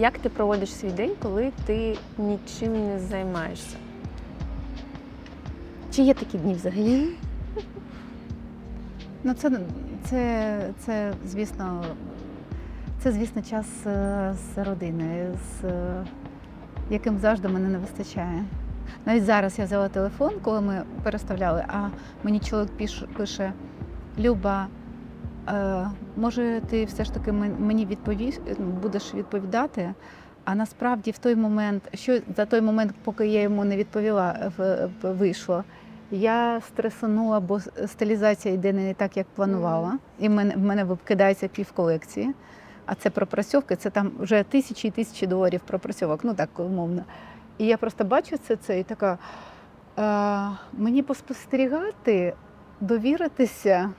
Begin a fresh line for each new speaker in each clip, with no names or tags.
як ти проводиш свій день, коли ти нічим не займаєшся? Чи є такі дні взагалі?
Ну, це, це, це, звісно, це, звісно, час е, з родиною, з е, яким завжди мене не вистачає. Навіть зараз я взяла телефон, коли ми переставляли, а мені чоловік пише: Люба, може, ти все ж таки мені відповіш, будеш відповідати. А насправді в той момент, що за той момент, поки я йому не відповіла, в- вийшло, я стресанула, бо стилізація йде не так, як планувала. І в мене, в мене викидається пів колекції. А це пропрацьовки, це там вже тисячі і тисячі доларів пропрацьовок, ну так умовно. І я просто бачу це, це і така. Е, мені поспостерігати, довіритися,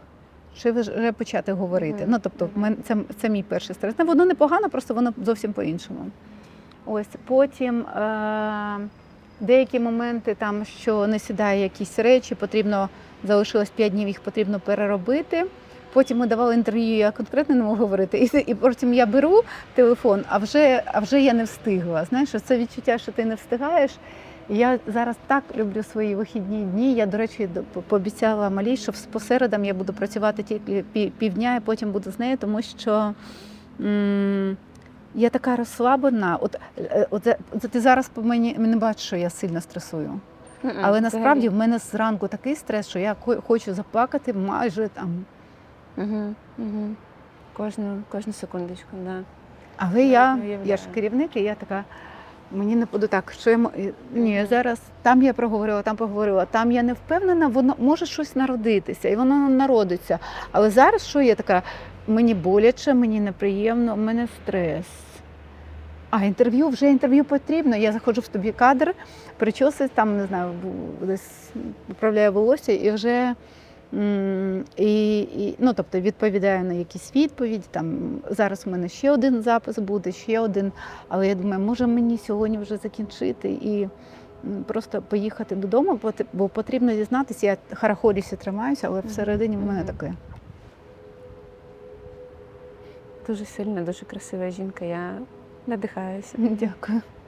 чи вже почати говорити. Ну, тобто, це, це мій перший стрес. Ну, воно непогано, просто воно зовсім по-іншому. Ось потім е, деякі моменти, там, що не сідає якісь речі, потрібно залишилось 5 днів, їх потрібно переробити. Потім ми давали інтерв'ю, я конкретно не можу говорити. І, і потім я беру телефон, а вже, а вже я не встигла. Знаєш, це відчуття, що ти не встигаєш. Я зараз так люблю свої вихідні дні. Я, до речі, пообіцяла малій, що в- по середам я буду працювати тільки півдня, і потім буду з нею, тому що м, я така розслаблена. От, е, от, от ти зараз по мені не бачиш, що я сильно стресую. Але насправді в мене зранку такий стрес, що я хочу заплакати майже там.
Угу, угу. Кожну, кожну секундочку, да.
Але
Я
я, я ж керівник, і я така. Мені не буду так, що я мо- ні, зараз там я проговорила, там поговорила, там я не впевнена, воно може щось народитися, і воно народиться. Але зараз що я така, мені боляче, мені неприємно, у мене стрес. А інтерв'ю вже інтерв'ю потрібно. Я заходжу в тобі кадр, причоси, там не знаю, десь управляю волосся і вже. І, і, ну, тобто відповідаю на якісь відповіді. Там зараз у мене ще один запис буде, ще один. Але я думаю, може мені сьогодні вже закінчити і просто поїхати додому, бо потрібно дізнатися. Я харахорісі тримаюся, але всередині в мене таке.
Дуже сильна, дуже красива жінка. Я надихаюся.
Дякую.